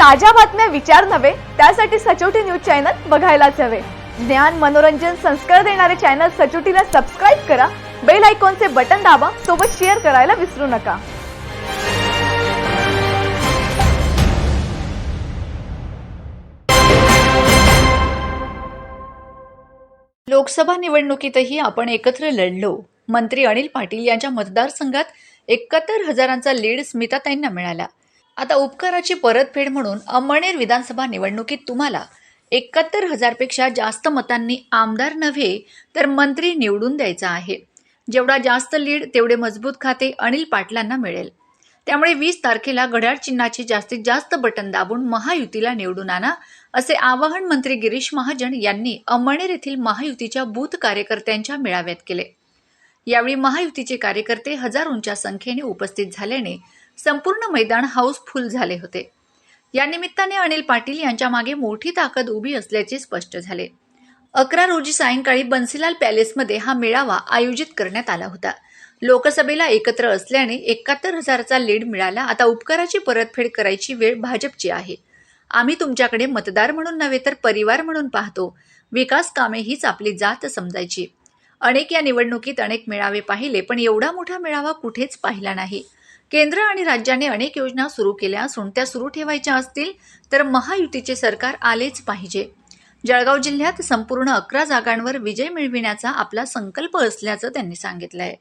ताज्या बातम्या विचार नव्हे त्यासाठी सचोटी न्यूज चॅनल बघायलाच हवे. ज्ञान मनोरंजन संस्कार देणारे चॅनल सचोटीला सबस्क्राईब करा बेल आयकॉनचे बटन दाबा सोबत शेअर करायला विसरू नका. लोकसभा निवडणुकीतही आपण एकत्र लढलो. मंत्री अनिल पाटील यांच्या मतदारसंघात एकाहत्तर हजारांचा लीड स्मिताताईंना मिळाला. आता उपकाराची परतफेड म्हणून अमळनेर विधानसभा निवडणुकीत तुम्हाला एकाहत्तर हजारपेक्षा जास्त मतांनी आमदार नव्हे तर मंत्री निवडून द्यायचा आहे. जेवढा जास्त लीड तेवढे मजबूत खाते अनिल पाटलांना मिळेल. त्यामुळे वीस तारखेला घड्याळ चिन्हाचे जास्तीत जास्त बटन दाबून महायुतीला निवडून आणा असे आवाहन मंत्री गिरीश महाजन यांनी अमळनेर येथील महायुतीच्या बूथ कार्यकर्त्यांच्या मेळाव्यात केले. यावेळी महायुतीचे कार्यकर्ते हजारोंच्या संख्येने उपस्थित झाल्याने संपूर्ण मैदान हाऊसफुल झाले होते. या निमित्ताने अनिल पाटील यांच्या मागे मोठी ताकद उभी असल्याचे स्पष्ट झाले. अकरा रोजी सायंकाळी बन्सीलाल पॅलेसमध्ये हा मेळावा आयोजित करण्यात आला होता. लोकसभेला एकत्र असल्याने एकाहत्तर हजारचा लीड मिळाला. आता उपकाराची परतफेड करायची वेळ भाजपची आहे. आम्ही तुमच्याकडे मतदार म्हणून नव्हे तर परिवार म्हणून पाहतो. विकास कामे हीच आपली जात समजायची. अनेक या निवडणुकीत अनेक मेळावे पाहिले पण एवढा मोठा मेळावा कुठेच पाहिला नाही. केंद्र आणि राज्याने अनेक योजना सुरू केल्या असून त्या सुरू ठेवायच्या असतील तर महायुतीचे सरकार आलेच पाहिजे. जळगाव जिल्ह्यात संपूर्ण अकरा जागांवर विजय मिळविण्याचा आपला संकल्प असल्याचं त्यांनी सांगितलंय.